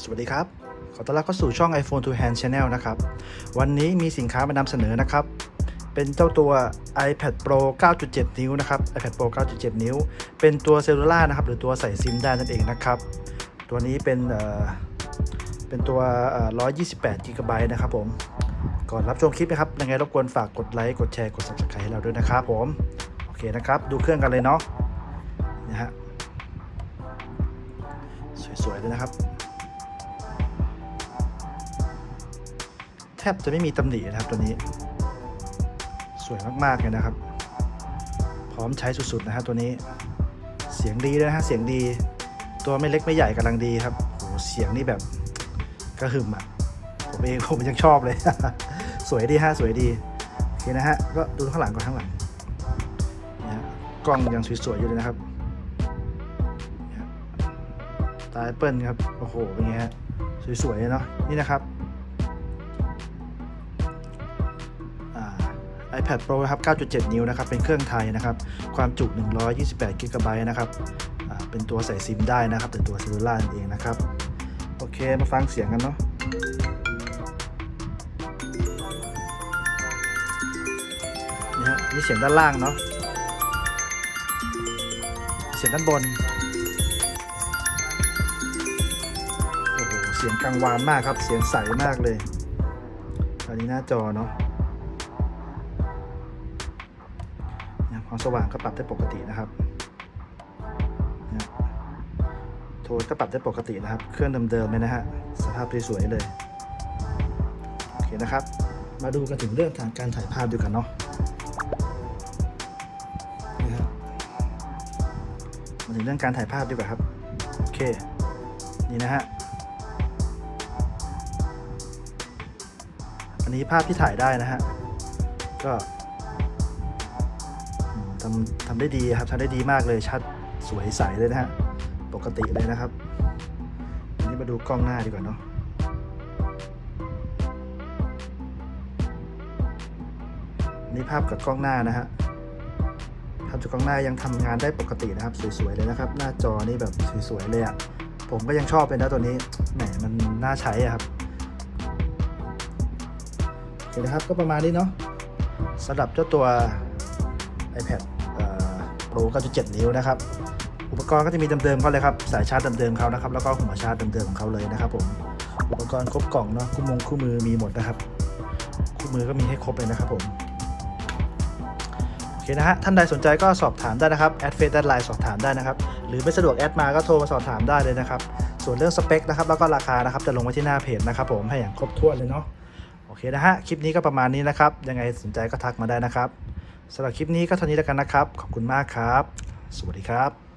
สวัสดีครับ ขอต้อนรับเข้าสู่ช่อง iPhone to Hand Channel นะครับ วันนี้มีสินค้ามานำเสนอนะครับ เป็นเจ้าตัว iPad Pro 9.7 นิ้วนะครับ iPad Pro 9.7 นิ้ว เป็นตัวเซลลูล่านะครับ หรือตัวใส่ซิมได้นั่นเองนะครับ ตัวนี้เป็นเป็นตัว 128 g b นะครับผม ก่อนรับชมคลิปนะครับ ยังไงรบกวนฝากกดไลค์ กดแชร์ กด subscribe ให้เราด้วยนะครับผม โอเคนะครับ ดูเครื่องกันเลยเนาะ นะฮะ สวยๆเลยนะครับ แทบจะไม่มีตำหนินะครับตัวนี้ สวยมากๆเลยนะครับ พร้อมใช้สุดๆนะฮะตัวนี้ เสียงดีด้วยนะฮะเสียงดี ตัวไม่เล็กไม่ใหญ่กำลังดีครับโอ้เสียงนี่แบบกระหึ่มอะผมเองผมยังชอบเลย สวยดีฮะสวยดีโอเคนะฮะก็ดูข้างหลังก่อนข้างหลังนะฮะกล้องยังสวยๆอยู่เลยนะครับเนี่ยฮะตาแอปเปิลครับ โอ้โห เป็นไงฮะ สวยๆเนาะ นี่นะครับ iPad Pro ครับ 9.7 นิ้วนะครับ เป็นเครื่องไทยนะครับ ความจุ 128 g b นะครับ เป็นตัวใส่ซิมได้นะครับ เป็นตัวเซลลูล่านั่นเองนะครับ โอเค มาฟังเสียงกันเนาะนี่ฮะนี่เสียงด้านล่างเนาะ เสียงด้านบน โอ้โห เสียงกังวานมากครับ เสียงใสมากเลย อันนี้หน้าจอเนาะ ความสว่างก็ปรับได้ปกตินะครับ โทนก็ปรับได้ปกตินะครับ เครื่องเดิมๆเลยนะฮะ สภาพสวยๆเลย โอเคนะครับ มาดูกันถึงเรื่องทางการถ่ายภาพดูกันเนาะนี่ครับมาถึงเรื่องการถ่ายภาพดีกว่าครับ โอเค นี่นะฮะอันนี้ภาพที่ถ่ายได้นะฮะ ก็ ทำทำได้ดีครับทำได้ดีมากเลยชัดสวยใสเลยนะฮะปกติเลยนะครับอันนี้มาดูกล้องหน้าดีกว่าเนาะนี่ภาพกับกล้องหน้านะฮะภาพจากกล้องหน้ายังทำงานได้ปกตินะครับ สวยๆเลยนะครับ หน้าจอนี่แบบสวยๆเลยอะ่ะผมก็ยังชอบเลยนะตัวนี้แหมมันน่าใช้อะครับโอเคนะครับก็ประมาณนี้เนาะสำหรับเจ้าตัว iPad Pro 9.7 นิ้วนะครับ อุปกรณ์ก็จะมีเดิมๆเขาเลยครับ สายชาร์จเดิมๆเขานะครับ แล้วก็หัวชาร์จเดิมๆของเขาเลยนะครับผม อุปกรณ์ครบกล่องเนาะ คู่มงคู่มือมีหมดนะครับ คู่มือก็มีให้ครบเลยนะครับผม โอเคนะฮะ ท่านใดสนใจก็สอบถามได้นะครับ แอดเฟซแอดไลน์สอบถามได้นะครับ หรือไม่สะดวกแอดมาก็โทรมาสอบถามได้เลยนะครับ ส่วนเรื่องสเปคนะครับ แล้วก็ราคานะครับ จะลงไว้ที่หน้าเพจนะครับ ผม ให้อย่างครบถ้วนเลยเนาะ โอเคนะฮะ คลิปนี้ก็ประมาณนี้นะครับ ยังไงสนใจก็ทักมาได้นะครับ สำหรับคลิปนี้ก็เท่านี้แล้วกันนะครับ ขอบคุณมากครับ สวัสดีครับ